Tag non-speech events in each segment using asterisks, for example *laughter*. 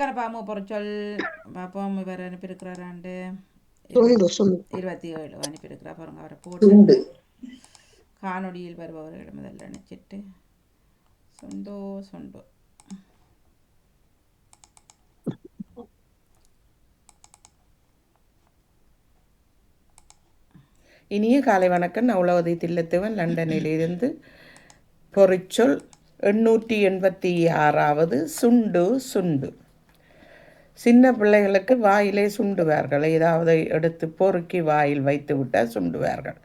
கரப்பாம பொறிச்சொல் பார்ப்போம் இவர் அனுப்பியிருக்கிறாராண்டு இருபத்தி ஏழு அனுப்பியிருக்கிறா பாருங்க அவரை போட்டு காணொளியில் வருபவர்களிடம் முதல்ல அனுப்பிச்சிட்டு சொண்டோ சொண்டோ இனிய காலை வணக்கம். நான் உலகதை தில்லத்துவன் லண்டனிலிருந்து பொறிச்சொல் எண்ணூற்றி எண்பத்தி ஆறாவது. சுண்டு சுண்டு. சின்ன பிள்ளைகளுக்கு வாயிலே சுண்டுவார்கள். ஏதாவது எடுத்து பொறுக்கி வாயில் வைத்து விட்டால் சுண்டுவார்கள்.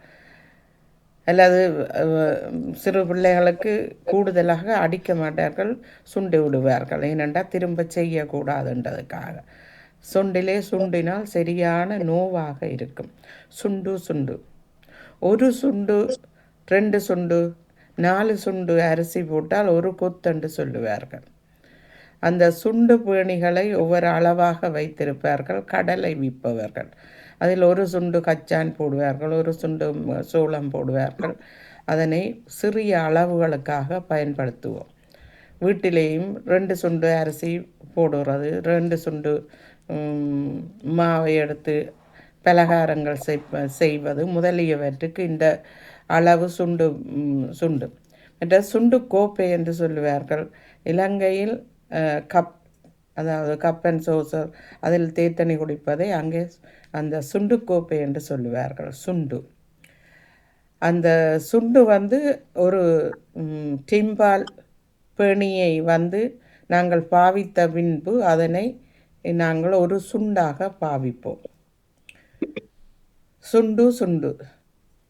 அல்லது சிறு பிள்ளைகளுக்கு கூடுதலாக அடிக்க மாட்டார்கள் சுண்டி விடுவார்கள். ஏனென்றால் திரும்ப செய்யக்கூடாதுன்றதுக்காக. சுண்டிலே சுண்டினால் சரியான நோவாக இருக்கும். சுண்டு சுண்டு. ஒரு சுண்டு ரெண்டு சுண்டு நாலு சுண்டு அரிசி போட்டால் ஒரு கொத்தண்டு சொல்லுவார்கள். அந்த சுண்டு பேணிகளை ஒவ்வொரு அளவாக வைத்திருப்பார்கள் கடலை விற்பவர்கள். அதில் ஒரு சுண்டு கச்சான் போடுவார்கள் ஒரு சுண்டு சோளம் போடுவார்கள். அதனை சிறிய அளவுகளுக்காக பயன்படுத்துவோம். வீட்டிலேயும் ரெண்டு சுண்டு அரிசி போடுறது ரெண்டு சுண்டு மாவை எடுத்து பலகாரங்கள் செய் செய்வது முதலியவற்றுக்கு இந்த அளவு சுண்டு சுண்டு. மற்ற சுண்டு கோப்பை என்று சொல்லுவார்கள். இலங்கையில் கப் அதாவது கப் அண்ட் சோசர் அதில் தேத்தனி குடிப்பதை அங்கே அந்த சுண்டு கோப்பை என்று சொல்லுவார்கள் சுண்டு. அந்த சுண்டு வந்து ஒரு டிம்பால் பேணியை வந்து நாங்கள் பாவித்த பின்பு அதனை நாங்கள் ஒரு சுண்டாக பாவிப்போம். சுண்டு சுண்டு.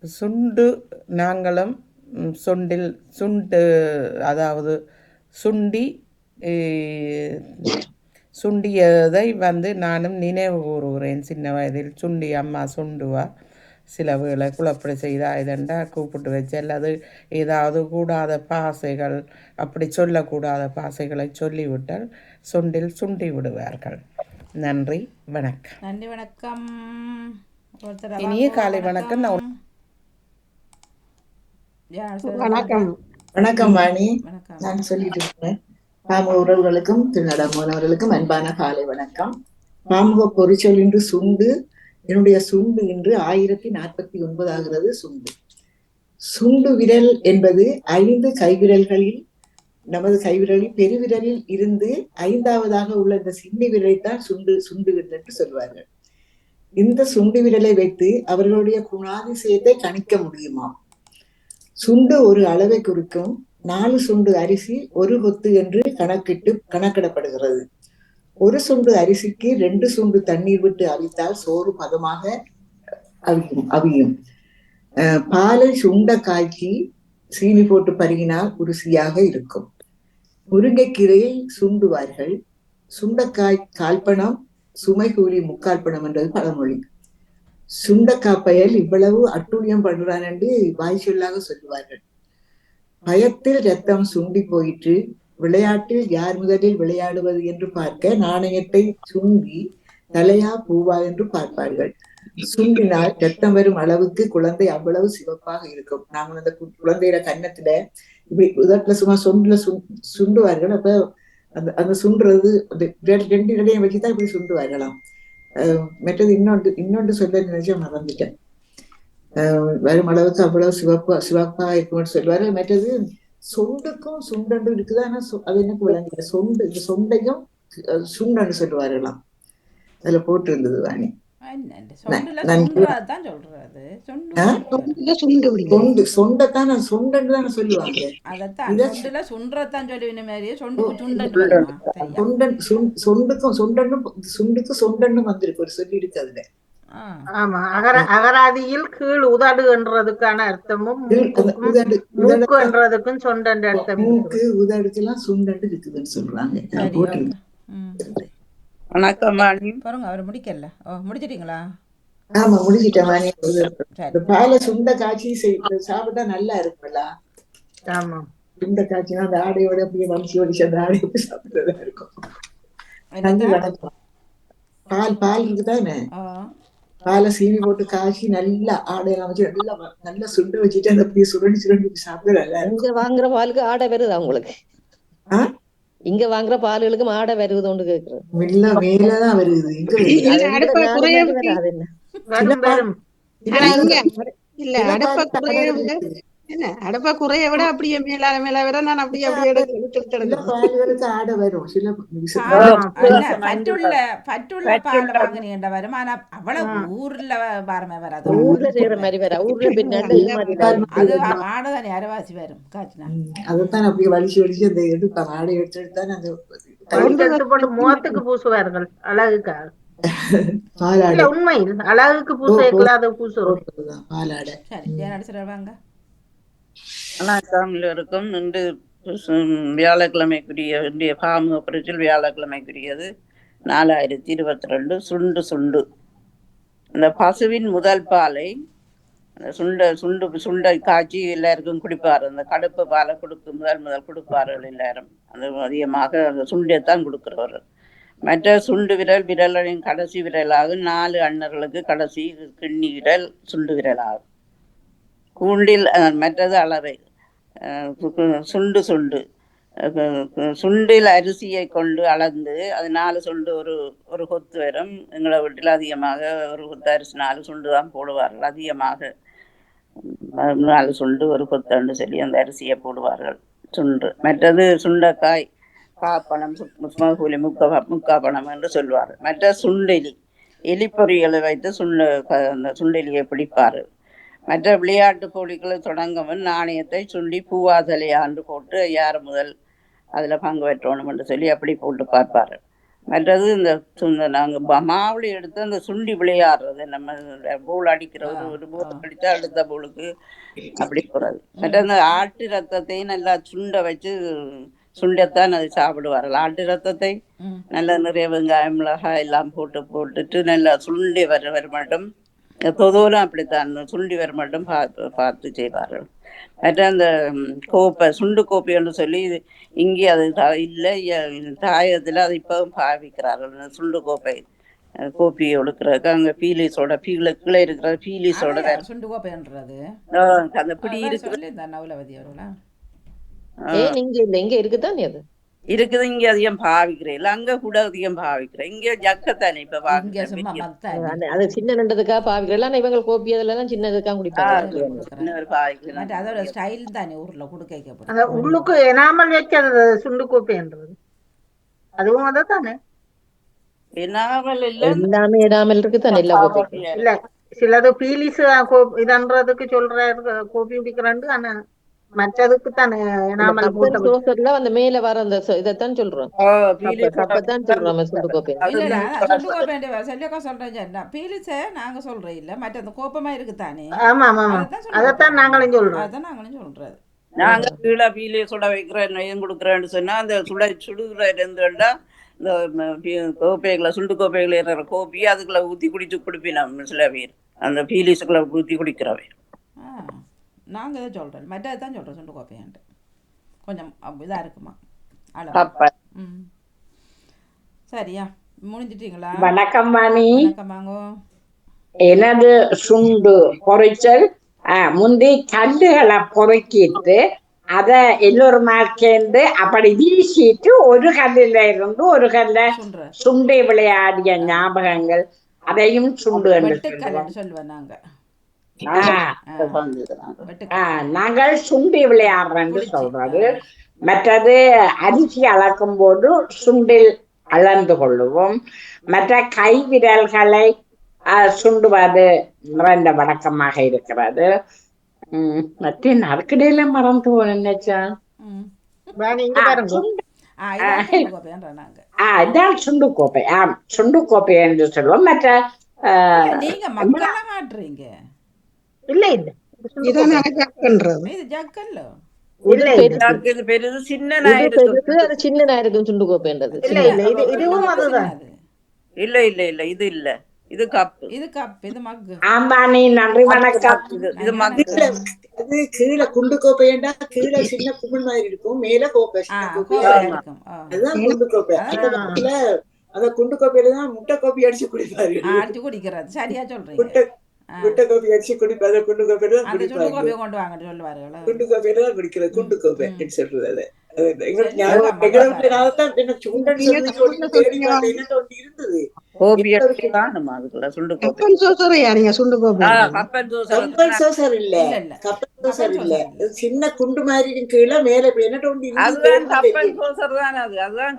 சுண்டு நாங்களும் சுண்டில் சுண்டு அதாவது சுண்டி சுண்டியதை வந்து நானும் நினைவு கூறுகிறேன். சின்ன வயதில் சுண்டி அம்மா சுண்டுவா சில வேளை குழப்படி செய்தா இதண்டா கூப்பிட்டு வச்சு அல்லது ஏதாவது கூடாத பாசைகள் அப்படி சொல்லக்கூடாத பாசைகளை சொல்லிவிட்டால் சுண்டில் சுண்டி விடுவார்கள். நன்றி வணக்கம். நன்றி வணக்கம். இனிய காலை வணக்கம்? வணக்கம். வணக்கம். வாணி. வணக்கம். நான் சொல்லிட்டு இருக்கேன் பாமுக உறவுகளுக்கும் திருநடமானவர்களுக்கும் அன்பான காலை வணக்கம். பாமுக பொறிச்சொல் இன்று சுண்டு. என்னுடைய சுண்டு இன்று ஆயிரத்தி நாற்பத்தி ஒன்பது ஆகிறது சுண்டு. சுண்டு விரல் என்பது ஐந்து கைவிரல்களில் நமது கைவிரலில் பெருவிரலில் இருந்து ஐந்தாவதாக உள்ள இந்த சின்னி விரலைத்தான் சுண்டு சுண்டு விரல் என்று சொல்வார்கள். இந்த சுண்டு விரலை வைத்து அவர்களுடைய குணாதிசயத்தை கணிக்க முடியுமா? சுண்டு ஒரு அளவை குறிக்கும். நாலு சுண்டு அரிசி ஒரு கொத்து என்று கணக்கிட்டு கணக்கிடப்படுகிறது. ஒரு சுண்டு அரிசிக்கு ரெண்டு சுண்டு தண்ணீர் விட்டு அவித்தால் சோறு பதமாக அவியும் அவியும். பாலை சுண்ட காய்ச்சி சீனி போட்டு பருகினால் ருசியாக இருக்கும். முருங்கைக்கீரையை சுண்டுவார்கள். சுண்டக்காய் கால்பணம் சுமை கூலி முக்கால்பணம் என்றது பழமொழி. சுண்டக்காய் பயல் இவ்வளவு அட்டூழியம் பண்றான் என்று வாய் சொல்லாக சொல்லுவார்கள். பயத்தில் ரத்தம் சுண்டி போயிற்று விளையாட்டில் யார் முதலில் விளையாடுவது என்று பார்க்க நாணயத்தை சுங்கி தலையா பூவா என்று பார்ப்பார்கள். சுண்டினால் ரத்தம் வரும் அளவுக்கு குழந்தை அவ்வளவு சிவப்பாக இருக்கும். நாங்கள் அந்த கு- குழந்தையோட கன்னத்துல இப்படி உதட்டுல சும்மா சுண்டுல சுண்- சுண்டுவார்கள். அப்ப அந்த அந்த சுண்டுறது அந்த ரெண்டு இடையும் வச்சுதான் இப்படி சுண்டுவார்களாம். அஹ் மற்றது இன்னொன்று இன்னொன்று சொல்ல நினைச்சா மறந்துட்டேன். வரும் அளவுக்கு அவ்வளவு சிவப்பா சிவப்பா இருக்கும்னு சொல்லுவாரு மற்றது சொண்டுக்கும் சுண்டண்டு இருக்குது ஆனா அது எனக்கு விளங்கல சொண்டு இந்த சொண்டையும் சுண்டன்னு சொல்லுவார்களாம் அதுல போட்டு இருந்தது வாணி சொண்டைத்தான் நான் சொண்டன்னு சுண்டன்னு சொண்டுக்கும் சுண்டுக்கும் சொண்டன்னும் வந்திருக்கு ஒரு சொல்லி இருக்கு அதுல ஆமா அகர அகராதியில் கீழ் உதடு என்றதுக்கான அர்த்தமும் மூக்கு என்றதுக்கும் சொண்டன்ற அர்த்தம். மூக்கு உதடுக்கெல்லாம் சுண்டன்னு இருக்குதுன்னு சொல்றாங்க. வணக்கம் வாணி பாருங்க அவர் முடிக்கல. ஓ முடிச்சிட்டீங்களா? ஆமா முடிச்சிட்டேன் பாலை சுண்ட காய்ச்சி சாப்பிட்டா நல்லா இருக்கும்ல? ஆமா. சுண்ட காய்ச்சினா அந்த ஆடையோட அப்படியே வலிச்சு வலிச்சு அந்த ஆடை எப்படி சாப்பிடுறதா இருக்கும். நன்றி என்னது? வணக்கம் பால் பால் இருக்குதானே? பாலை சீனி போட்டு காய்ச்சி நல்லா ஆடையெல்லாம் வச்சு நல்லா நல்லா சுண்ட வச்சுட்டு அந்த அப்படியே சுரண்டி சுரண்டி சாப்பிட நல்லா இருக்கும் இங்க வாங்குற பாலுக்கு ஆடை வருதா உங்களுக்கு ஆ? இங்க வாங்குற பால்களுக்கு மாடை வருவதோண்டு கேக்குறேன் மில்ல மேலதான் வருது இல்ல, அது இங்க இல்ல அடுப்ப அவ்வளவு ஊர்ல பாரமே வராது. ஊர்ல செய்யற மாதிரி வர ஊர்ல *laughs* பின்னாடி இது மாதிரி வரும். அது மாடதானே அரைவாசி வரும். காய்ச்சினா ம், அதைத்தான் அப்படியே வலிச்சு வலிச்சு அந்த எடுப்பாங்க ஆடை எடுத்து எடுத்தானே அந்த வடித்து எடுத்து போட்டு முகத்துக்கு பூசுவார்கள் அழகுக்காக பாலாடை. இல்ல உண்மை. அழகுக்கு பூச இல்லாத பூசுறோம் பாலாடை. சரி ஜெயநடிச்சர் வாங்க. வணக்கம் இருக்கும் இன்று வியாழக்கிழமைக்குரிய இன்றைய பாமுக பரிசில் வியாழக்கிழமைக்குரியது. நாலாயிரத்தி இருபத்தி ரெண்டு சுண்டு சுண்டு. அந்த பசுவின் முதல் பாலை அந்த சுண்ட சுண்டு சுண்டை காய்ச்சி எல்லாருக்கும் குடிப்பார். அந்த கடுப்பு பாலை கொடுக்கு முதல் முதல் கொடுப்பார்கள் எல்லாரும். அது அதிகமாக அந்த சுண்டைத்தான் கொடுக்குறவர் மற்ற சுண்டு விரல் விரலின் கடைசி விரலாகும் நாலு அண்ணர்களுக்கு கடைசி கிண்ணி விரல் சுண்டு விரலாகும். கூண்டில் அஹ், மற்றது அளவை சுண்டு சுண்டு. சுண்டில் அரிசியை கொண்டு அளந்து அது நாலு சுண்டு ஒரு ஒரு கொத்து வரும் எங்களை வீட்டில் அதிகமாக ஒரு கொத்து அரிசி நாலு சுண்டு தான் போடுவார்கள் அதிகமாக. நாலு சுண்டு ஒரு கொத்தண்டு சொல்லி அந்த அரிசியை போடுவார்கள் சுண்டு. மற்றது சுண்டைக்காய் காப்பணம் சுமகூலி முக்க முக்காப்பணம் என்று சொல்வார்கள். மற்ற சுண்டெலி எலிப்பொறிகளை வைத்து சுண்ட க- அந்த சுண்டெலியை பிடிப்பார்கள். மற்ற விளையாட்டு போட்டிகளை தொடங்கவும் நாணயத்தை சுண்டி பூவாதலையாண்டு போட்டு யார் முதல் அதில் பங்கு பெற்றோணும் என்று சொல்லி அப்படி போட்டு பார்ப்பாரு. மற்றது இந்த சுண்ட நாங்கள் மாவுளி எடுத்து அந்த சுண்டி விளையாடுறது நம்ம பூல் அடிக்கிற ஒரு பூல் அடித்தா அடுத்த பூலுக்கு அப்படி போகிறது மற்ற அந்த ஆட்டு ரத்தத்தையும் நல்லா சுண்ட வச்சு சுண்டத்தான் அது சாப்பிடுவார்கள். ஆட்டு ரத்தத்தை. நல்லா நிறைய வெங்காயம் மிளகாய் எல்லாம் போட்டு போட்டுட்டு நல்லா சுண்டி வர வர மட்டும் தொதோலும் அப்படித்தான். சுண்டி வர மட்டும் பார்த்து பார்த்து செய்வார்கள். மற்ற அந்த கோப்பை சுண்டு கோப்பை என்று சொல்லி இங்கே அது த- இல்லை தாயத்தில் அது இப்பவும் பாவிக்கிறார்கள். சுண்டு கோப்பை கோப்பியை ஒழுக்கிறதுக்கு. அங்கே பீலிஸோட பீல கீழே இருக்கிற பீலிஸோட வேற. சுண்டு கோப்பைன்றது. அந்த பிடி சொல்லியிருந்தேன் நவலவதி அவர்களா? ஏன் இங்க இல்ல இங்க இருக்குதானே அது? இருக்குது இங்க அதிகம் பாவிக்கிறேன். இல்லை அங்க கூட அதிகம் பாவிக்கிறேன். இங்க ஜக்கத்தானே இப்ப பாவிக்கிறேன் அது- அது சின்ன ரெண்டதுக்கா பாவிக்கிறேன் இவங்க கோப்பி அதுல எல்லாம் சின்னதுக்கா ஆ, குடிப்பாங்க சின்னவர் பாவிக்கிறேன் மற்ற அதோட ஸ்டைல் தானே ஊர்ல கொடுக்க உள்ளுக்கு எனாமல் வைக்கிறது சுண்டு கோப்பைன்றது அதுவும் அதைத்தானே. என்னாமல் இல்ல. எல்லாமே இடாமல் இருக்குதானே எல்லா கோப்பைக்கும்? இல்ல. சிலது பீலிஸ் இதன்றதுக்கு சொல்ற கோப்பி குடிக்கிறாண்டு ஆனா மற்றதுக்கு தானே அந்த மேல வர அந்த இதைத்தான் சொல்றோம். கப்பத்தான் சொல்றோம் சுண்டு கோப்பை சுண்டு கோப்பை சொல்றேன் பீலிச்ச நாங்க சொல்றோம் இல்ல. மற்ற அந்த கோப்பமா இருக்கு தானே ஆமா ஆமா. அதைத்தான். நாங்களும் சொல்றோம். அதான் நாங்களும் சொல்றது நாங்க கீழே பீலி சுட வைக்கிறேன் நெய்யும் கொடுக்குறேன்னு சொன்னா அந்த சுட சுடுகிற இந்த கோப்பைகளை சுண்டு கோப்பைகளை இருக்கிற கோப்பி அதுக்குள்ள ஊத்தி குடிச்சு குடிப்பினோம் சில பேர். அந்த பீலிஸுக்குள்ள ஊத்தி குடிக்கிறவை ஆ நாங்க இதை சொல்றோம் மற்றது தான் சொல்றோம் சுண்டு கோப்பையான்ட்டு கொஞ்சம் அப்ப இதா இருக்குமா? அளவு ம். சரியா? முடிஞ்சிட்டீங்களா? வணக்கம் வாணி வணக்கம் வாங்கோ எனது சுண்டு பொறிச்சல் ஆஹ், முந்தி கல்லுகளை பொறுக்கிட்டு அத எல்லோருமா சேர்ந்து அப்படி வீசிட்டு ஒரு கல்லுல இருந்து ஒரு கல்ல சுண்டி. விளையாடிய ஞாபகங்கள். அதையும் சுண்டு என்று சொல்லுவேன் நாங்க. ஆஹ், வெட்டுக்கல் ஆஹ், நாங்கள் சுண்டி விளையாடுறேன்னு. சொல்றது மற்றது அரிசி அளக்கும் போது சுண்டில் அளந்து கொள்ளுவோம். மற்ற கை விரல்களை ஆஹ், சுண்டுவது நிறைந்த வழக்கமாக இருக்கிறது. உம் மற்ற நறுக்கடையில மறந்து போன நினைச்சா. ம். வாணி, இங்க பாருங்க. ஆ இதான் சுண்டு கோப்பை. ஆம் சுண்டு கோப்பை என்று சொல்லுவோம் மற்ற நீங்க இல்ல இல்ல. சுண்டு இதான் ஜக்குன்றது இது ஜக்கல்ல இல்ல இல்ல. இது இது இல்ல இல்ல இது இதுவும் அதுதான். அது. இல்ல இல்ல இல்ல. இது இது இது கப் இது மக்கு ஆமா நீ நன்றி வணக்கம். இது இது மக்கு அது கீழே குண்டு கோப்பையண்டா கீழே சின்ன குமிழ் மாதிரி இருக்கும் மேல கோப்பை. அதுதான் குண்டு கோப்பை. அந்த குண்டு கோப்பையில தான் முட்டை கோப்பி அடிச்சு குடிப்பாரு. அடிச்சு குடிக்கிறது சரியா சொல்றீங்க. முட்டை கோப்பி அடிச்சு குடிப்பாரு அந்த குண்டு கோப்பையில தான் குடிப்பாரு கோப்பையை கொண்டு வாங்க சொல்லுவாரு குண்டு கோப்பையில தான் குடிக்கிறது குண்டு கோப்பை சொல்றது கப்பன் கப்பன் சின்ன குண்டு மாதிரி கீழே மேல கப்பன்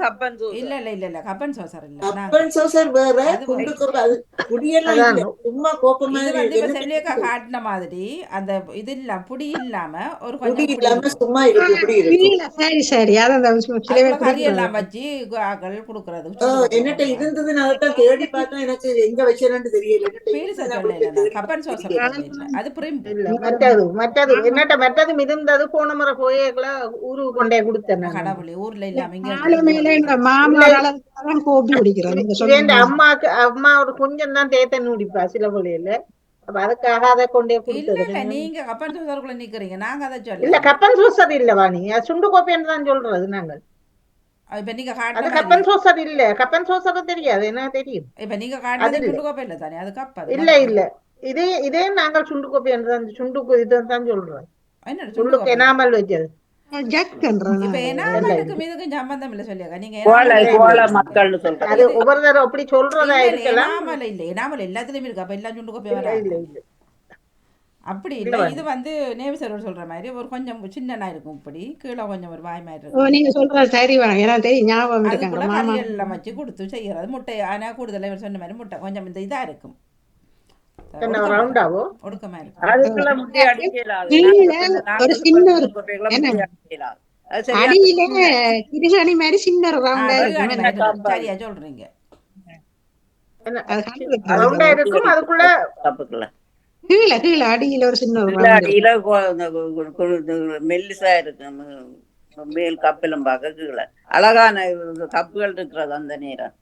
கப்பன் இல்ல இல்ல இல்ல இல்ல கப்பன் சோசர் இல்ல கப்பல் சோசர் வேற குண்டு அது குடியெல்லாம் சும்மா கோப்பை இது மாதிரி காட்டின மாதிரி அந்த இது இல்ல புடி இல்லாம ஒரு குடி கொஞ்சம் புடி இல்லாம. சும்மா இருக்கு இப்படி இருக்கும் இல்ல, சரி சரி அதான் அந்த சில அதுக்குள்ள பேர் கறி குடிக்கிறாங்க. எல்லாம் வச்சு ஆக்கள் கொடுக்கறது ஆ, என்னட்ட இருந்தது நான் அதான் தேடி பார்த்தேன் எனக்கு எங்க வச்சேன்னு தெரியல போய் மற்றது மற்றது என்னட்ட மற்றது இருந்தது போன முறை போயேக்குள்ள ஊருக்கு கொண்டே கொடுத்தேன் நான். கடவுளே ஊர்ல இல்லாம இங்க அம்மாக்கு அம்மா ஒரு கொஞ்சம் தான் தேத்தன் குடிப்பா சில பொழியில அப்ப அதுக்காக அதை கொண்டே இல்ல இல்ல கொடுத்தது நீங்க கப்பன் சோசருக்குள்ள நிக்கிறீங்க. நாங்க அதை இல்ல சொல்ல கப்பன் சோசர் இல்லவா நீ அது சுண்டு கோப்பைன்னு தான் சொல்றது நாங்கள். இப்ப நீங்க அது கப்பன் சோசர் இல்ல. கப்பன் சோசர் தெரியாது என்ன தெரியும்? இப்ப நீங்க இல்ல. துண்டு கோப்பை இல்ல தானே அது கப் அது இல்ல இல்ல. இதே இதே நாங்கள் சுண்டு கோப்பை தான் சுண்டு இதுதான் தான் சொல்றோம். சுண்டுக்கு கோப்பை? எனாமல் வச்சது சம்பந்தம் இல்ல. சொல்லியாக்கா. நீங்க அது ஒவ்வொரு தடவை அப்படி சொல்றதா இல்ல, இருக்கலாம் எனாமல் இல்ல. எனாமல் எல்லாத்துலயும் இருக்கு. அப்ப எல்லாம் சுண்டு கோப்பை வராது. அப்படி இல்ல. இது வந்து நேவி சர்வர் சொல்ற மாதிரி ஒரு கொஞ்சம் சின்னனா இருக்கும் இப்படி. கீழே கொஞ்சம் ஒரு வாய் மாதிரி ஓ இருக்கும். நீங்க சொல்றது சரி வாங்க ஏன்னா தெரியும் ஞாபகம் அது இருக்காங்க கூட மாமா. கறி எல்லாம் வச்சு கொடுத்து செய்யறது. முட்டை ஆனா கூடுதலா இவர் சொன்ன மாதிரி முட்டை கொஞ்சம் இந்த இதா இருக்கும். சரியா சொல்றீங்க? கீழே கீழே அடியில ஒரு சின்ன அடியில மெல்லிசா இருக்கு. மேல் கப்பிலும் பார்க்க கீழே. அழகான கப்புகள் இருக்கிறது அந்த நேரம்.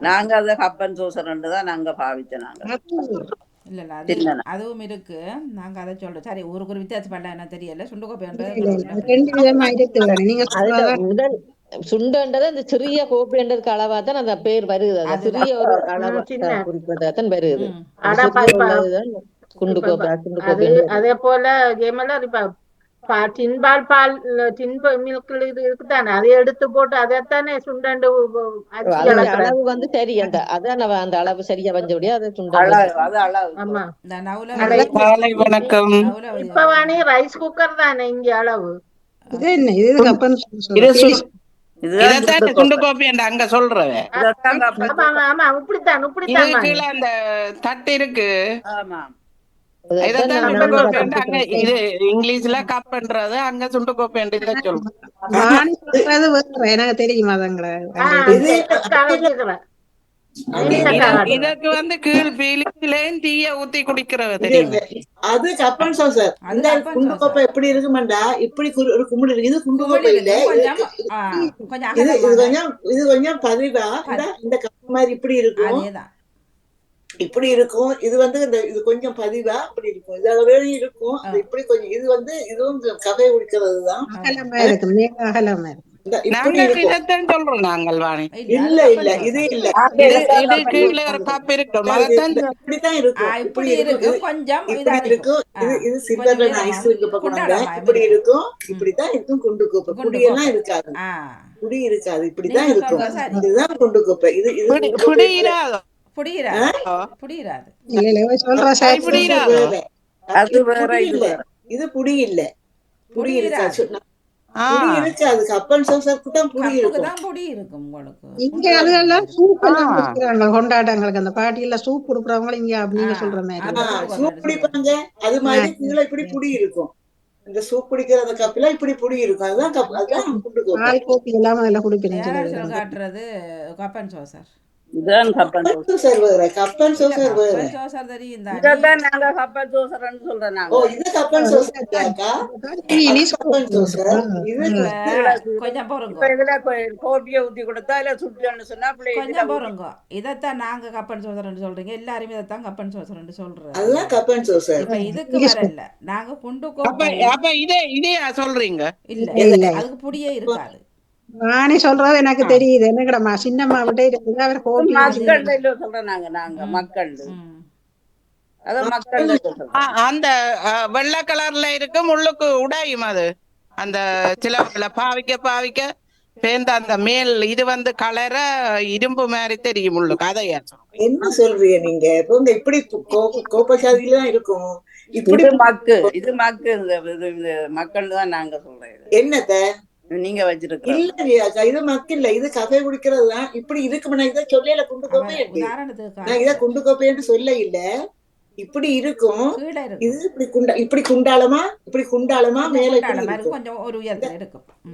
நாங்க அதை கப்பன் சோசரண்டு தான் நாங்க பாவிச்சோம் நாங்க. இல்ல இல்ல அது. அதுவும் இருக்கு. நாங்க அதை சொல்றோம். சரி ஊருக்கு ஒரு வித்தியாசம் பண்ண என்ன தெரியல. சுண்டு இல்ல, இல்ல, அது கோப்பை ரெண்டு விதமா இருக்கு தானே. நீங்க அதுல சொல்றதா முதல் சுண்டன்றது அந்த சிறிய கோப்பைன்றதுக்கு அளவா தான் அந்த பேர் வருது. அந்த. சிறிய ஒரு அளவா ம், சின்ன. குறிப்பிட்டதான் வருது. குண்டு கோப்பை சுண்டு அது கோப்பை அதே போல இப்ப பா- டின்பால் பால் டின் மில்க் இது இருக்குதானே? அதை எடுத்து போட்டு அதைத்தானே சுண்டாண்டு. அளவு வந்து சரி அந்த அதான் அந்த அளவு சரியா அழகு சுண்டன் அது காலை வணக்கம். இப்ப வாணி ரைஸ் குக்கர் தானே இங்க அளவு? இது என்ன? இது கப்பன் அங்க சொல்றேன் இப்படித்தான் இப்படித்தான் வாணி. கீழே அந்த தட்டு இருக்கு. ஆமா அங்க இங்கிலீஷ்ல கப்ன்றது அங்க சுண்டு கோப்பி என்று இதை சொல்றோம் வாணி சொல்றது வேற. எனக்கு தெரியுமா. இதற்கு வந்து கீழ் பீலிலேயும் தீய ஊத்தி குடிக்கிறது இது தெரியுமா? அது கப்பன் கப்பன் குண்டு. கோப்பை எப்படி இருக்குமாண்டா? இப்படி ஒரு கும்பிடு இருக்கு. இது குண்டு குமிழ் கோப்பை இல்ல. இருக்கு, கொஞ்சம் இது- கொஞ்சம் இது கொஞ்சம் பதிவா இந்த கப்பு மாதிரி இப்படி இருக்கும். அதேதான். இப்படி இருக்கும் இது வந்து இந்த இது கொஞ்சம் பதிவா இப்படி இருக்கும். இது அளவே இருக்கும். அது இப்படி கொஞ்சம் இது வந்து இதுவும் கதை குடிக்கிறது தான் இருக்கும். இருக்கும். இருக்கும். இல்ல இல்ல இது. இல்ல. கப் இருக்கும். இருக்கும். இப்படி இருக்கு கொஞ்சம் இருக்கும். இது இது சில்வர்ல ஐஸ் இப்படி இருக்கும். இருக்கும் இப்படித்தான் இருக்கும் குண்டு கோப்பை. குடியெல்லாம். இருக்காது. குடி இருக்காது. இப்படிதான் இருக்கும். இதுதான் குண்டு கோப்பை. இது இது இது. புடி இல்ல புடி கப்பன் சோசருக்கு தான் புடி இருக்கும் இங்க சூப் எல்லாம். குடிக்கிறாங்க கொண்டாட்டங்களுக்கு. அந்த பாட்டியில சூப் கொடுக்குறவங்க இங்க நீங்க ஆ, சொல்ற மாதிரி. சூப் குடிப்பாங்க. அது மாதிரி கீழே இப்படி புடி இருக்கும் இந்த சூப் குடிக்கிற அந்த கப்பில இப்படி புடி இருக்கும் அதுதான் கப் அதுதான் சொல்லிடுறாங்க காட்டுறது கப்பன் சோசர் இதுதான் கப்பன் கப்பன் சோசர் வேற கப்பன் சோசர் வேற கப்பன் சோசர் தெரியும் தானே இதைத்தான் நாங்க கப்பன் சோசரன்னு சொல்றோம் ஓ நாங்க இது கப்பன் சோசர் கப்பன் சோசர் இது கொஞ்சம் பொறுங்க இப்ப இதுல கோபியை ஊத்தி கொடுத்தா இல்ல சுட்டுன்னு சொன்னா பிள்ளை கொஞ்சம் பொறுங்க இதைத்தான் நாங்க கப்பன் சோசர்ன்னு சொல்றீங்க. எல்லாருமே இதைத்தான் கப்பன் சோசர்ன்னு சொல்றது அதுதான் கப்பன் சோசர் இப்ப இதுக்கு வரல நாங்க குண்டு அப்ப கோப்பை அப்ப இதே இதையா சொல்றீங்க. இல்ல இல்ல. அதுக்கு புடியே இருக்காது. நானே சொல்றது எனக்கு தெரியுது. என்னங்கடமா சின்னம்மா விட்டே இருக்குது அவர் மக்கள் சொல்றோம் நாங்க நாங்க மக்கள் அந்த வெள்ளை கலர்ல இருக்கும் உள்ளுக்கு உடையும் அது. அந்த சில பாவிக்க பாவிக்க பேந்த அந்த மேல் இது வந்து கலர இரும்பு மாதிரி தெரியும் உள்ளுக்கு அதையா என்ன சொல்றீங்க நீங்க? இப்படி கோபசாதியில இருக்கும்? இப்படி இது மக்கு இது மக்கு இந்த மக்கள் தான் நாங்க சொல்றது என்னத்த? நீங்க வச்சிருக்கிற. இல்ல ரியாக்கா, இது மக்கள் இல்ல. இது கஃபே குடிக்கிறது தான் இப்படி இருக்கு நான் இதை சொல்லல குண்டு கோப்பை நான் இதை குண்டு கோப்பைன்னு சொல்ல இல்ல. இப்படி இருக்கும். இது இப்படி குண்டா இப்படி குண்டாலமா இப்படி குண்டாலமா மேல கொஞ்சம்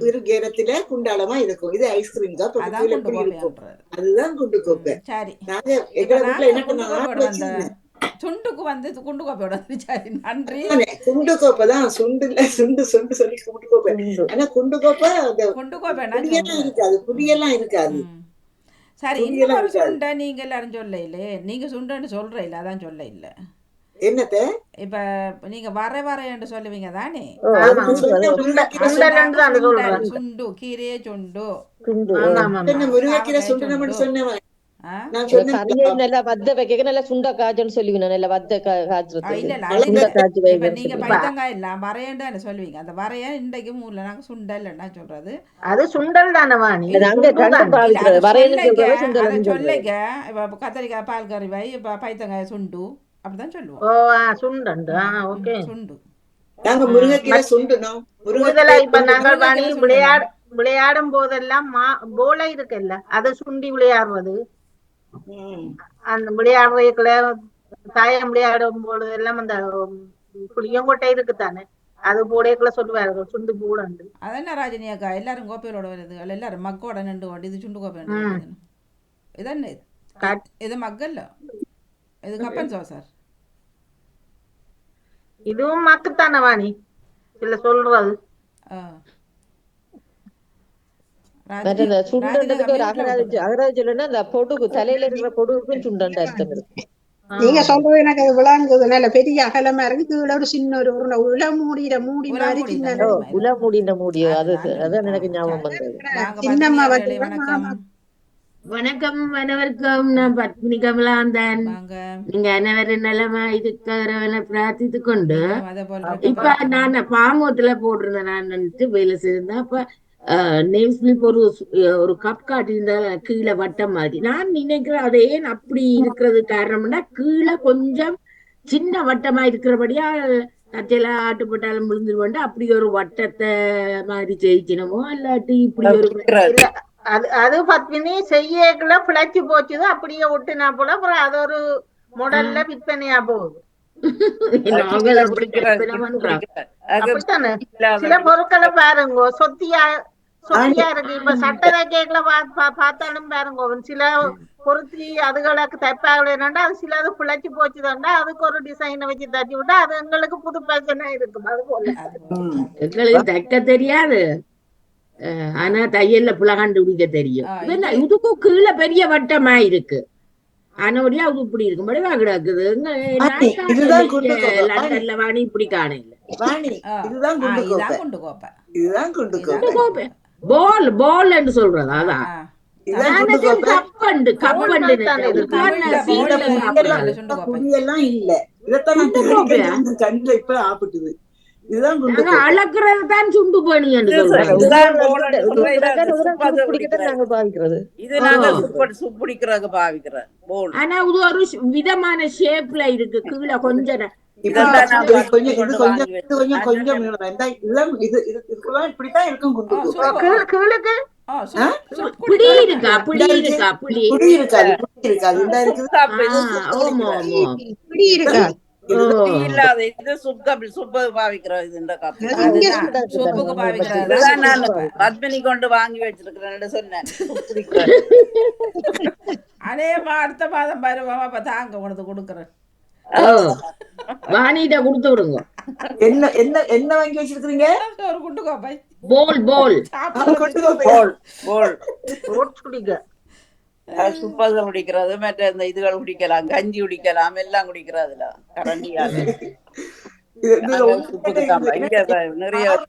ஒரு கேரத்துல குண்டாலமா இருக்கும். இது ஐஸ்கிரீம் தான். இப்படி இருக்கும். அதுதான் குண்டு கோப்பை. சரி. நாங்க எங்க வீட்டுல என்ன பண்ணாங்க சுண்டுக்கு வந்து குண்டு கோப்பையோட வந்து சரி நன்றி. குண்டு கோப்பை தான். சுண்டு இல்ல சுண்டு சுண்டு சொல்லி குண்டு. கோப்பை ஆனா குண்டு கோப்பை அந்த குண்டு சொல்றேன். இருக்காது. குடியெல்லாம் இருக்காது. சரி இருக்காது. சுண்டை நீங்க எல்லாரும் சொல்ல இல்லையே நீங்க சுண்டன்னு சொல்ற இல்ல அதான் சொல்ல இல்ல என்னத்த? இப்ப நீங்க வர வரேன்னு சொல்லுவீங்க தானே? சுண்ட- சுண்டல் என்று கீரையே சுண்டு. சாவக்காய் சுண்டு. சொன்னேன் நல்லா வத்த வைக்க நல்லா சுண்ட காய்ச்சல்னு சொல்லுவீங்க நல்லா வத்த கா- ஆ, இல்ல காய்ச்சறது இல்ல அழகா- சுண்ட அதுக்கு காய்ச்சி இப்ப வைங்க நீங்க. பைத்தங்காய் இல்ல சொல்லுவீங்க அந்த வரைய இன்றைக்கு ஊர்ல நாங்க சுண்டல் என்ன சொல்றது அது சுண்டல் தானே வாணி அது அங்க சுண்டு கண்டு தான். இல்ல, பாவிக்கிறது அதை வரையன்னு சொல்லைக்க- இப்ப கத்திரிக்காய் பால் கறி வை இப்ப பைத்தங்காய் சுண்டு அப்படிதான் சொல்லுவோம் ஓ ஆ, சுண்டண்டு ஓகே சுண்டு நாங்க முருங்கைக்கீரை சுண்டுனோம் இப்ப நாங்கள். விளையாட விளையாடும் போதெல்லாம் மா போலை இருக்குல்ல அதை சுண்டி விளையாடுறது அந்த விளையாடுறதுக்குள்ள தாயம் விளையாடும் பொழுது எல்லாம் அந்த புளியங்கொட்டை இருக்குதானே அது போடைக்குள்ள சொல்லுவார்கள் சுண்டு பூடண்டு அதென்ன ராஜினி அக்கா? எல்லாரும் கோப்பையோட வருது. அல்ல எல்லாரும் மக்கோட நின்று ஓடி இது சுண்டு கோப்பை ம். இது என்ன இது? கட்- இது மக்கல்ல இது கப்பன் சார்? இதுவும் மக்குத்தானே வாணி இல்ல சொல்றது மற்ற இந்த சுண்டன்றதுக்கு ஒரு சொல்லுன்னா அந்த பொடுகு தலையில இருக்கிற பொடுகுக்கும் சுண்டன்ற அர்த்தம் இருக்கு. நீங்க சொல்றது எனக்கு அது பெரிய அகலமா இருக்கு. கீழே ஒரு சின்ன ஒரு உருண்டை உள்ள மூடிற மூடி உல மாதிரி சின்ன உல மூடின மூடி அது அதான் எனக்கு சரி. ஞாபகம் வந்தது. சின்னம்மா வணக்கம். அனைவருக்கும் நான் பத்மினி கமலாந்தன். நீங்க அனைவரும் நலமா இருக்கிறவனை பிரார்த்தித்து கொண்டு இப்ப நான் பாமோத்துல போட்டிருந்தேன். நான் நினைச்சு வேலை செய்திருந்தேன். அப்ப நேம் ஸ்லிப் ஒரு ஒரு கப் காட்டியிருந்தா கீழே வட்டம் மாதிரி. நான் நினைக்கிறேன் அது ஏன் அப்படி இருக்கிறது காரணம்னா கீழே கொஞ்சம் சின்ன வட்டமா இருக்கிறபடியா கத்தையில ஆட்டுப்பட்டாலும் விழுந்துருவோண்டு அப்படி ஒரு வட்டத்தை மாதிரி ஜெயிக்கணுமோ? இல்லாட்டி இப்படி ஒரு அது. அது பத்மினி செய்யக்குள்ள பிழைச்சு போச்சுது அப்படியே ஒட்டுனா போல. அப்புறம் அது ஒரு மாடல்ல விற்பனையா போகுது. *laughs* சில பொருட்களை பாருங்க சொத்தியா சொத்தியா இருக்கு. இப்ப சட்டரை கேக்கல பார்த்தாலும் பாருங்க சில பொருத்தி அதுகளுக்கு தைப்பாக என்னண்டா அது சில அது பிழைச்சு போச்சுதாண்டா அதுக்கு ஒரு டிசைனை வச்சு தட்டி விட்டா அது எங்களுக்கு புது பேஷனா இருக்கும். அது போல. எங்களுக்கு தைக்க தெரியாது. ஆனா தையல்ல புல கண்டுபிடிக்க தெரியும். இதுக்கும் கீழே பெரிய வட்டமா இருக்கு. ஆனோடியா அது இப்படி இருக்கு முடிவா கிடக்குது இங்க நான் ஆண்டி, இதுதான் இங்க குண்டு கோபம். லண்டன்ல வாணி இப்படி காணல வாணி இதுதான் குண்டு கோப்பை. இதான் கொண்டு கோப்பை. இதுதான் குண்டு கோப்பை. பால் பால் என்று சொல்றது அதான். ஆ. இதுதான் நான் குண்டு கோப்பை. கப்பண்டு கப்பண்டு இல்ல. இதத்தான் குண்டு இப்ப ஆப்பிட்டுது இதுதான் அளக்குறது தான் சுண்டு பாவிக்கிறோம் போல். ஆனா இது ஒரு விதமான ஷேப்ல இருக்கு. கீழே கொஞ்சம் கொஞ்சம் இப்படித்தான் இருக்கும் கீழுக்கு? புளி. இருக்கா? புளி இருக்கா? புளி புடி இருக்காது புடி இருக்காது. இந்த இருக்குது. சுத்தாப்பு, ஆ, ஆமா ஆமா. இப்படி இருக்கா. இல்லாத இது சுக்கப் சுப்பு பாவிக்கிறோம் இது இந்த சோப்புக்கு நான். பத்மினி கொண்டு வாங்கி வச்சிருக்கிறேன்னு சொன்னேன். அநேகமா அடுத்த மாதம் வருவோம். அப்ப தாங்க உனக்கு கொடுக்குறேன். வாணிட்ட கொடுத்து விடுங்க. என்ன என்ன என்ன வாங்கி வச்சிருக்கீங்க ஒரு குண்டு கோப்பை போல். போல் போல். போல் குடிக்க. சுப்பது குடிக்கிறது மற்ற இந்த இதுகள் குடிக்கலாம் கஞ்சி குடிக்கலாம் எல்லாம் குடிக்கிறதுல கரண்டியால. நிறைய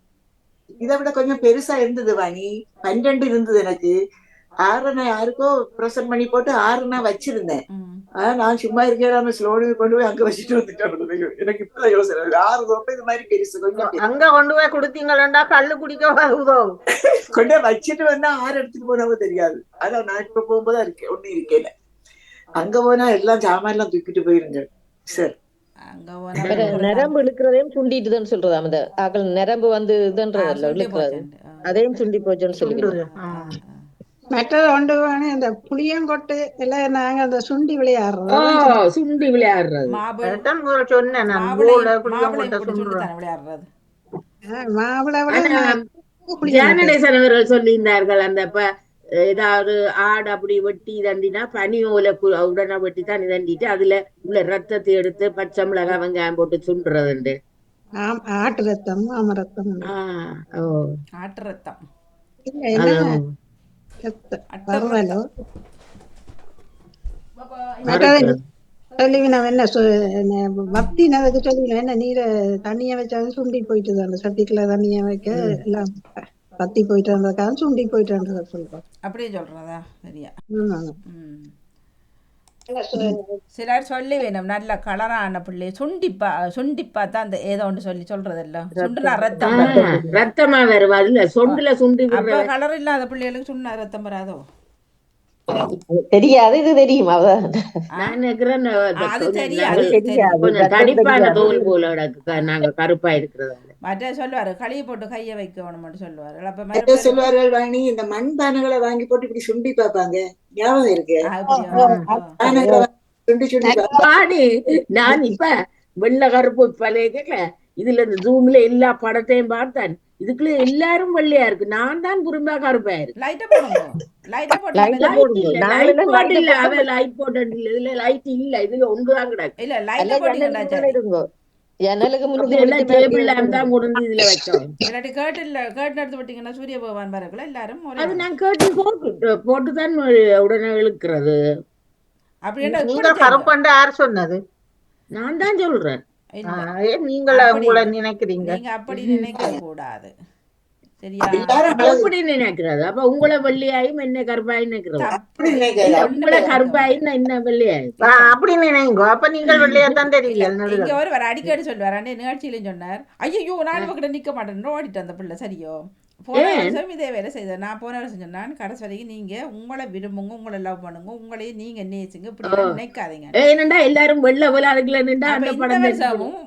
இதை விட கொஞ்சம் பெருசா இருந்தது வாணி. பன்னெண்டு இருந்தது எனக்கு. ஆறுனா யாருக்கோ ப்ரெசன்ட் பண்ணி போட்டு ஆறுனா வச்சிருந்தேன். ஆனா நான் சும்மா இருக்கேன் ஸ்லோனி கொண்டு போய் அங்க வச்சுட்டு வந்துட்டேன் எனக்கு இப்பதான் யோசனை ஆறு கோப்பை இந்த மாதிரி பெருசு கொஞ்சம். அங்க கொண்டு போய் கொடுத்தீங்களா கல்லு குடிக்க உதவும் கொண்டு வச்சுட்டு வந்தா ஆறு எடுத்துட்டு போனவங்க தெரியாது. அதான் நான் இப்ப போகும்போது இருக்கேன். ஒண்ணு இருக்கேன் அங்க போனா எல்லாம் சாமான் எல்லாம் தூக்கிட்டு போயிருங்க. சார். அங்க வேற போனா நரம்பு இழுக்கிறதையும் சுண்டிட்டுதுன்னு சொல்றது அந்த நரம்பு வந்து இழுக்கிறது. அதையும் சுண்டி போச்சுன்னு சொல்லி மற்றது ஒன்று இந்த புளியங்கொட்டு எல்லாம் நாங்க அந்த சுண்டி விளையாடுறோம் சுண்டி விளையாடுறது. சொன்னேன் மாவிளை சொல்லியிருந்தார்கள் அந்த ஏதாவது ஆடு அப்படி வெட்டி தண்டினா பனி ஓலை கு- உடனே வெட்டி தான் தண்டிட்டு அதுல உள்ள ரத்தத்தை எடுத்து பச்சை மிளகாய் வெங்காயம் போட்டு சுண்டுறதுண்டு ஆம், ஆட்டு ரத்தம் ஆம ரத்தம் ஆஹ் ஓ. ஆட்டு ரத்தம். பரவாயில்ல. சொல்லிவினம் என்ன சொ- என்ன வத்தினதுக்கு சொல்லிவினம் என்ன? நீரை தண்ணிய வச்சாலும் சுண்டி போயிட்டு அந்த சட்டிக்குள்ள தண்ணிய வைக்க எல்லாம் வத்தி போயிட்டு இருந்ததுக்காக சுண்டி போயிட்டு இருந்ததை சொல்றோம். அப்படியே சொல்றதா? சரியா. சிலர் சொல்லி வேணும். நல்ல கலரான பிள்ளை. சுண்டிப்பா சுண்டிப்பா தான் அந்த ஏதோ ஒன்று சொல்லி சொல்றதல்ல. சுண்டுனா ரத்தம். ரத்தமா வருவா. இல்ல சொண்டுல சுண்டி கலர் இல்லாத பிள்ளைகளுக்கு சுண்ணா ரத்தம் வராதோ? தெரியாது. இது தெரியும். அது தெரியாது தெரியாது. கொஞ்சம் தடிப்பான. தோல் போல நாங்க கருப்பா இருக்கிறதால மற்ற சொல்லுவாரு களியை போட்டு கையை வைக்கணும்னு சொல்லுவாரு. அப்ப சொல்லுவார்கள் வாணி? இந்த மண் பானைகளை வாங்கி போட்டு இப்படி சுண்டி பார்ப்பாங்க. ஞாபகம் இருக்கு? வாங்கி நான் இப்ப வெள்ளை கருப்பு பழைய இதுல இந்த ஜூம்ல எல்லா படத்தையும் பார்த்தேன். இதுக்குள்ள எல்லாரும் வெள்ளையா இருக்கு. நான் தான் குறும்பா கருப்பா இருக்கு. லைட் போட்டு light இல்ல லைட் இதுல லைட் இல்ல. இதுல ஒன்றுதான் கிடக்கு. ஜன்னலுக்கு கேட்டு எடுத்து விட்டீங்கன்னா சூரிய பகவான் வரக்குள்ள எல்லாரும் அது நான் கேட்டு போட்டு போட்டுதான் உடனே இழுக்கிறது. அப்படின்னா கருப்பண்டு யார் சொன்னது? நான் தான் சொல்றேன். நீங்கள அப்படி உங்களை. நினைக்கிறீங்க? நீங்க அப்படி நினைக்க கூடாது சரியா? நினைக்கிறது. அப்ப உங்களை வெள்ளையாயும் என்ன கருப்பாயும் நினைக்கிறது. அப்படி. உங்களை கருப்பாயும் என்ன வெள்ளையாயும்? அப்படி நினைங்க. அப்ப நீங்கள் வெளியே தான் தெரியல இங்க ஒருவர் அடிக்கடி சொல்லுவார். அண்டே நிகழ்ச்சியிலும் சொன்னார். ஐயோ நான் இவகிட்ட நிக்க மாட்டேன் ஓடிட்டு அந்த பிள்ளை. சரியோ? போன ஏன்? வருஷம் இதே வேலை செய்தேன் நான் போன வருஷம் சொன்னேன் கடைசி வரைக்கும் நீங்க உங்களை விரும்புங்க உங்களை லவ் பண்ணுங்க உங்களையே நீங்க நேசிங்க. இப்படி நினைக்காதீங்க. ஏனண்டா எல்லாரும் வெள்ளை அதுக்குள்ள நின்றா அந்த படம்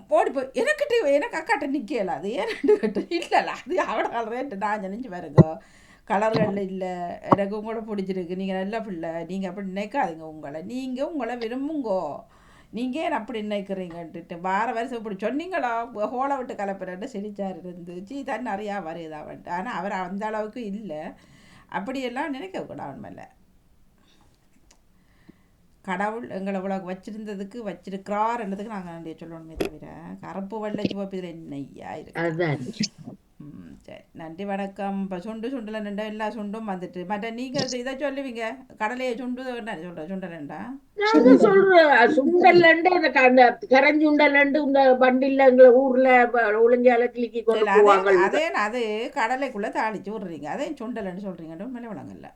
ஓடி போய் எனக்கிட்ட எனக்கு அக்காட்ட நிக்கல. அது ஏன்னு கேட்டு இல்லல அது அவட கலரேட்டு நான் நினைச்சு பாருங்க. கலர்கள் இல்லை. எனக்கு உங்களை பிடிச்சிருக்கு. நீங்கள் நல்ல பிள்ளை. நீங்கள் அப்படி நினைக்காதீங்க உங்களை. நீங்கள் உங்களை விரும்புங்கோ. நீங்கள் ஏன் அப்படி நினைக்கிறீங்கன்ட்டு வார வருஷம் இப்படி சொன்னீங்களா? ஹோலை விட்டு கலப்புறேன்னு சிரிச்சார் இருந்து. சீ தான் நிறையா வருதாவன்ட்டு ஆனால் அவர் அந்த அளவுக்கு இல்லை. அப்படியெல்லாம் நினைக்கக்கூடாது மேலே. கடவுள் எங்களை இவ்வளோ வச்சிருந்ததுக்கு வச்சிருக்கிறாருன்றதுக்கு நாங்கள் நன்றியை சொல்லணுமே தவிர கருப்பு வெள்ளை சிவப்பு இதில் என்னையா இருக்கு? சரி நன்றி வணக்கம். இப்போ சுண்டு சுண்டுல நின்றா எல்லா சுண்டும் வந்துட்டு. மற்ற நீங்கள் இதை சொல்லுவீங்க. கடலையை சுண்டு சொல்கிற சுண்டலண்டா நாங்க க- அந்த கரஞ்சுண்டல்லண்டு இந்த வண்டில எங்களை ஊர்ல ஒளிஞ்சால கிளிக்கி கொண்டு அதே போவாங்க அதே அது கடலைக்குள்ளே தாளிச்சு விட்றீங்க. அதே சுண்டலன்னு சொல்கிறீங்க மேலே விளங்கல்ல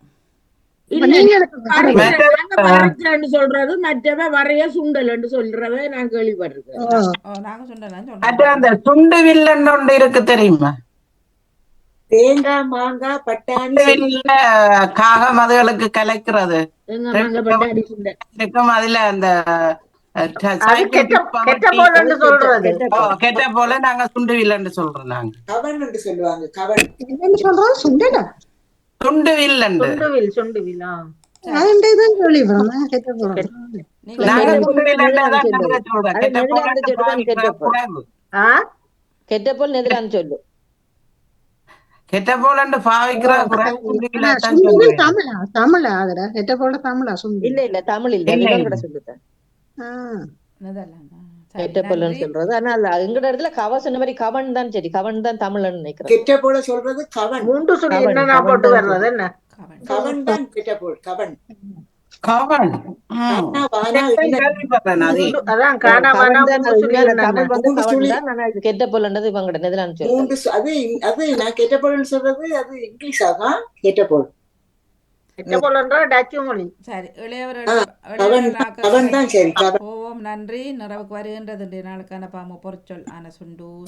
நாங்க சொல்றது மற்றவ வரைய சுண்டல்னு சொல்றத நான் கேள்விப்பட்டிருக்கேன். சொல்கிறோம் அந்த துண்டு வில்லன்னு ஒன்று இருக்கு தெரியுமா? தேங்காய் மாங்காய் பட்டாணி காகம் அதுகளுக்கு கலைக்கிறது. இருக்கும் அதுல அந்த கெட்ட போல நாங்க துண்டு வில்லன்னு சொல்றோம் நாங்க. கவன் என்று சொல்லுவாங்க கவன். சொல்றோம்? வில்லண்டு சுண்டுவில் சுண்டுவில் ஆ. அதுண்டே தான் சொல்லிடுறோம். கெட்ட போறோம் நீங்கள் நாங்க கெட்ட துண்டு போல வில்லண்டு தான் நெதிலான்னு நாங்க சொல்றோம். அது கெட்ட போல நெதிலான்னு சொல்லுதான் கெட்ட போல. குறைவு ஆ? கெட்ட போல் நெதிலான்னு சொல்லு கெட்ட போலன்னு பாவிக்கிற தமிழா தமிழா அதுல கெட்ட போல தமிழா சுண்டல் இல்ல இல்ல தமிழ் இல்ல. கூட சொல்லுதேன் கெட்ட போலன்னு சொல்றது. ஆனா அது எங்கட இடத்துல கவ சொன்ன மாதிரி கவன் தான் சரி. கவன் தான் தமிழ்னு நினைக்கிறேன். கெட்ட போல சொல்றது கவன். மூன்று சொல்லி கவன். போட்டு வர்றது என்ன? கவன் கவன் தான் கெட்ட போல் கவன். கெட்ட மூன்று சு- அது அது நான் கெட்ட போல்னு சொல்றது அது இங்கிலீஷ் ஆகும் கெட்ட போவோம். நன்றி. நிறைவுக்கு வருகின்றது நாளுக்கான பாம பொருட்சொல். ஆன சுண்டு.